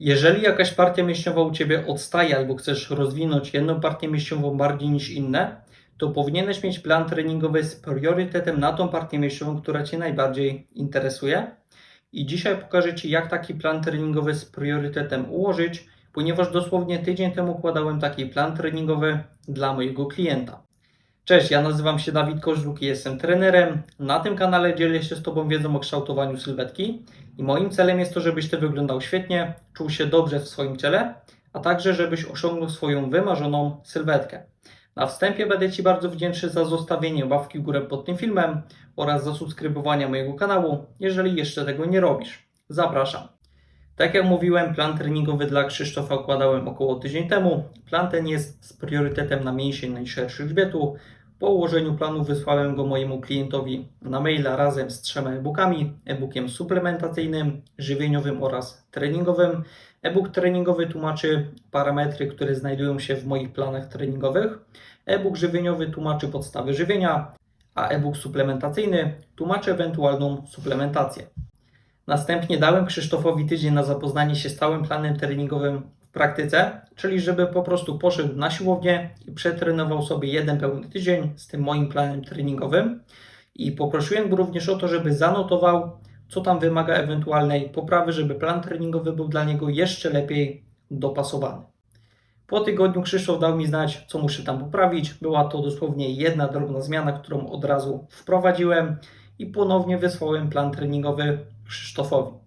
Jeżeli jakaś partia mięśniowa u Ciebie odstaje albo chcesz rozwinąć jedną partię mięśniową bardziej niż inne, to powinieneś mieć plan treningowy z priorytetem na tą partię mięśniową, która Cię najbardziej interesuje. I dzisiaj pokażę Ci, jak taki plan treningowy z priorytetem ułożyć, ponieważ dosłownie tydzień temu układałem taki plan treningowy dla mojego klienta. Cześć, ja nazywam się Dawid Koźluk i jestem trenerem. Na tym kanale dzielę się z Tobą wiedzą o kształtowaniu sylwetki i moim celem jest to, żebyś Ty wyglądał świetnie, czuł się dobrze w swoim ciele, a także żebyś osiągnął swoją wymarzoną sylwetkę. Na wstępie będę Ci bardzo wdzięczny za zostawienie łapki w górę pod tym filmem oraz za subskrybowanie mojego kanału, jeżeli jeszcze tego nie robisz. Zapraszam. Tak jak mówiłem, plan treningowy dla Krzysztofa układałem około tydzień temu. Plan ten jest z priorytetem na mięsień najszerszy grzbietu. Po ułożeniu planu wysłałem go mojemu klientowi na maila razem z trzema e-bookami. E-bookiem suplementacyjnym, żywieniowym oraz treningowym. E-book treningowy tłumaczy parametry, które znajdują się w moich planach treningowych. E-book żywieniowy tłumaczy podstawy żywienia, a e-book suplementacyjny tłumaczy ewentualną suplementację. Następnie dałem Krzysztofowi tydzień na zapoznanie się z całym planem treningowym praktyce, czyli żeby po prostu poszedł na siłownię i przetrenował sobie jeden pełny tydzień z tym moim planem treningowym. I poprosiłem go również o to, żeby zanotował, co tam wymaga ewentualnej poprawy, żeby plan treningowy był dla niego jeszcze lepiej dopasowany. Po tygodniu Krzysztof dał mi znać, co muszę tam poprawić. Była to dosłownie jedna drobna zmiana, którą od razu wprowadziłem i ponownie wysłałem plan treningowy Krzysztofowi.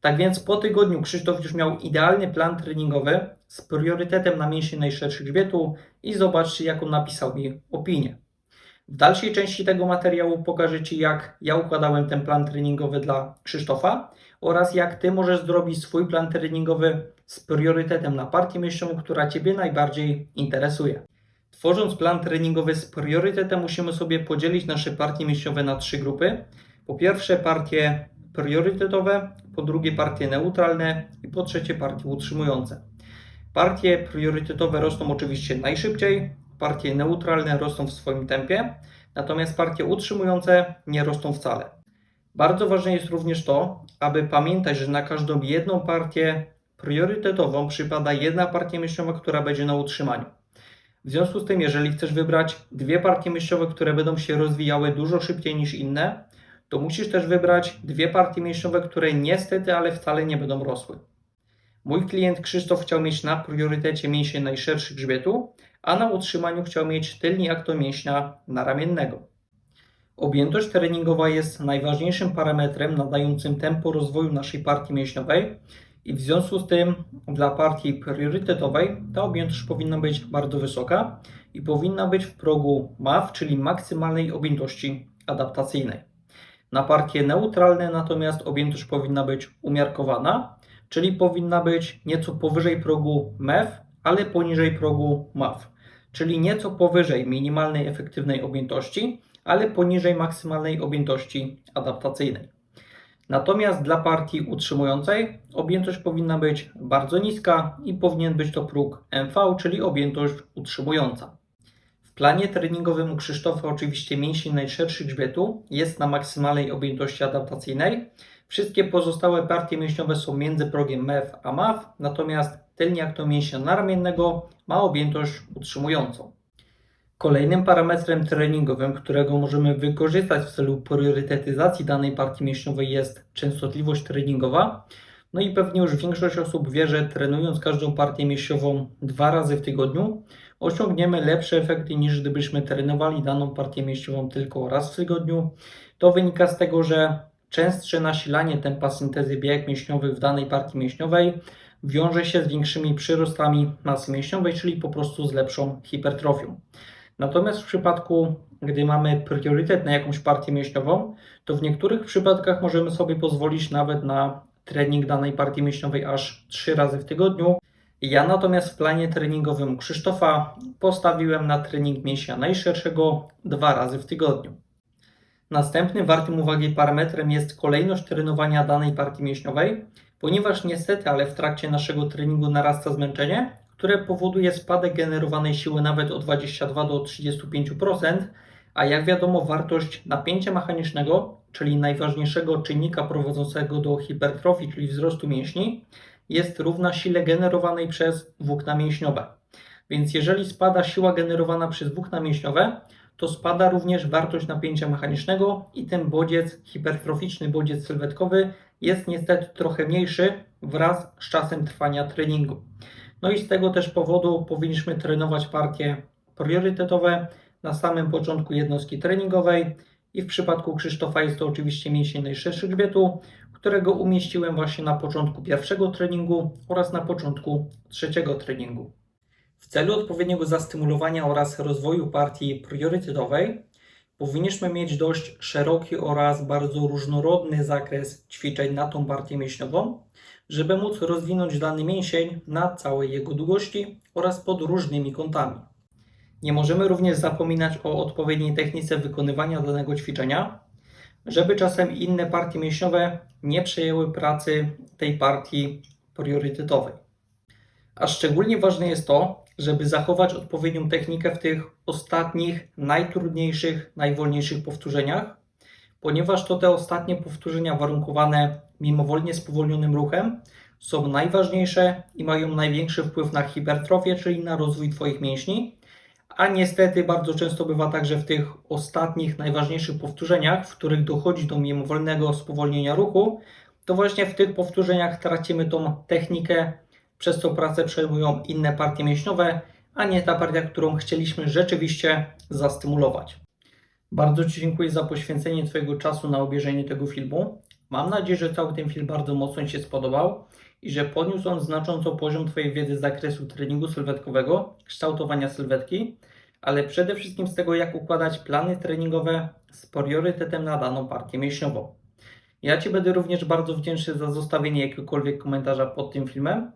Tak więc po tygodniu Krzysztof już miał idealny plan treningowy z priorytetem na mięsień najszerszy grzbietu i zobaczcie, jaką napisał mi opinię. W dalszej części tego materiału pokażę Ci, jak ja układałem ten plan treningowy dla Krzysztofa oraz jak Ty możesz zrobić swój plan treningowy z priorytetem na partię mięśniową, która Ciebie najbardziej interesuje. Tworząc plan treningowy z priorytetem, musimy sobie podzielić nasze partie mięśniowe na trzy grupy. Po pierwsze, partie priorytetowe, po drugie, partie neutralne i po trzecie, partie utrzymujące. Partie priorytetowe rosną oczywiście najszybciej, partie neutralne rosną w swoim tempie, natomiast partie utrzymujące nie rosną wcale. Bardzo ważne jest również to, aby pamiętać, że na każdą jedną partię priorytetową przypada jedna partia mięśniowa, która będzie na utrzymaniu. W związku z tym, jeżeli chcesz wybrać dwie partie mięśniowe, które będą się rozwijały dużo szybciej niż inne, to musisz też wybrać dwie partie mięśniowe, które niestety, ale wcale nie będą rosły. Mój klient Krzysztof chciał mieć na priorytecie mięsień najszerszy grzbietu, a na utrzymaniu chciał mieć tylni akt mięśnia naramiennego. Objętość treningowa jest najważniejszym parametrem nadającym tempo rozwoju naszej partii mięśniowej i w związku z tym dla partii priorytetowej ta objętość powinna być bardzo wysoka i powinna być w progu MAF, czyli maksymalnej objętości adaptacyjnej. Na partie neutralne natomiast objętość powinna być umiarkowana, czyli powinna być nieco powyżej progu MEF, ale poniżej progu MAF, czyli nieco powyżej minimalnej efektywnej objętości, ale poniżej maksymalnej objętości adaptacyjnej. Natomiast dla partii utrzymującej objętość powinna być bardzo niska i powinien być to próg MV, czyli objętość utrzymująca. Planie treningowym Krzysztofa oczywiście mięsień najszerszy grzbietu jest na maksymalnej objętości adaptacyjnej. Wszystkie pozostałe partie mięśniowe są między progiem MEF a MAF, natomiast tylnie jak to mięśnia naramiennego ma objętość utrzymującą. Kolejnym parametrem treningowym, którego możemy wykorzystać w celu priorytetyzacji danej partii mięśniowej jest częstotliwość treningowa. No i pewnie już większość osób wie, że trenując każdą partię mięśniową dwa razy w tygodniu, osiągniemy lepsze efekty niż gdybyśmy trenowali daną partię mięśniową tylko raz w tygodniu. To wynika z tego, że częstsze nasilanie tempa syntezy białek mięśniowych w danej partii mięśniowej wiąże się z większymi przyrostami masy mięśniowej, czyli po prostu z lepszą hipertrofią. Natomiast w przypadku, gdy mamy priorytet na jakąś partię mięśniową, to w niektórych przypadkach możemy sobie pozwolić nawet na trening danej partii mięśniowej aż 3 razy w tygodniu. Ja natomiast w planie treningowym Krzysztofa postawiłem na trening mięśnia najszerszego dwa razy w tygodniu. Następnym wartym uwagi parametrem jest kolejność trenowania danej partii mięśniowej, ponieważ niestety, ale w trakcie naszego treningu narasta zmęczenie, które powoduje spadek generowanej siły nawet o 22 do 35%, a jak wiadomo, wartość napięcia mechanicznego, czyli najważniejszego czynnika prowadzącego do hipertrofii, czyli wzrostu mięśni, jest równa sile generowanej przez włókna mięśniowe. Więc jeżeli spada siła generowana przez włókna mięśniowe, to spada również wartość napięcia mechanicznego i ten bodziec, hipertroficzny bodziec sylwetkowy jest niestety trochę mniejszy wraz z czasem trwania treningu. No i z tego też powodu powinniśmy trenować partie priorytetowe na samym początku jednostki treningowej i w przypadku Krzysztofa jest to oczywiście mięsień najszerszy grzbietu, którego umieściłem właśnie na początku pierwszego treningu oraz na początku trzeciego treningu. W celu odpowiedniego zastymulowania oraz rozwoju partii priorytetowej powinniśmy mieć dość szeroki oraz bardzo różnorodny zakres ćwiczeń na tą partię mięśniową, żeby móc rozwinąć dany mięsień na całej jego długości oraz pod różnymi kątami. Nie możemy również zapominać o odpowiedniej technice wykonywania danego ćwiczenia, żeby czasem inne partie mięśniowe nie przejęły pracy tej partii priorytetowej. A szczególnie ważne jest to, żeby zachować odpowiednią technikę w tych ostatnich, najtrudniejszych, najwolniejszych powtórzeniach, ponieważ to te ostatnie powtórzenia warunkowane mimowolnie spowolnionym ruchem są najważniejsze i mają największy wpływ na hipertrofię, czyli na rozwój Twoich mięśni. A niestety bardzo często bywa tak, że w tych ostatnich, najważniejszych powtórzeniach, w których dochodzi do mimowolnego spowolnienia ruchu, to właśnie w tych powtórzeniach tracimy tą technikę, przez co pracę przejmują inne partie mięśniowe, a nie ta partia, którą chcieliśmy rzeczywiście zastymulować. Bardzo Ci dziękuję za poświęcenie Twojego czasu na obejrzenie tego filmu. Mam nadzieję, że cały ten film bardzo mocno Ci się spodobał i że podniósł on znacząco poziom Twojej wiedzy z zakresu treningu sylwetkowego, kształtowania sylwetki, ale przede wszystkim z tego, jak układać plany treningowe z priorytetem na daną partię mięśniową. Ja Ci będę również bardzo wdzięczny za zostawienie jakiegokolwiek komentarza pod tym filmem,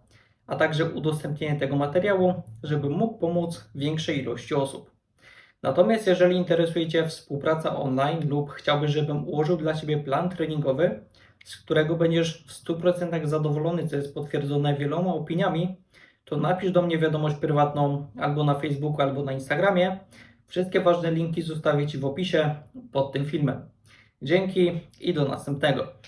a także udostępnienie tego materiału, żeby mógł pomóc większej ilości osób. Natomiast jeżeli interesuje Cię współpraca online lub chciałbyś, żebym ułożył dla Ciebie plan treningowy, z którego będziesz w 100% zadowolony, co jest potwierdzone wieloma opiniami, to napisz do mnie wiadomość prywatną albo na Facebooku, albo na Instagramie. Wszystkie ważne linki zostawię Ci w opisie pod tym filmem. Dzięki i do następnego.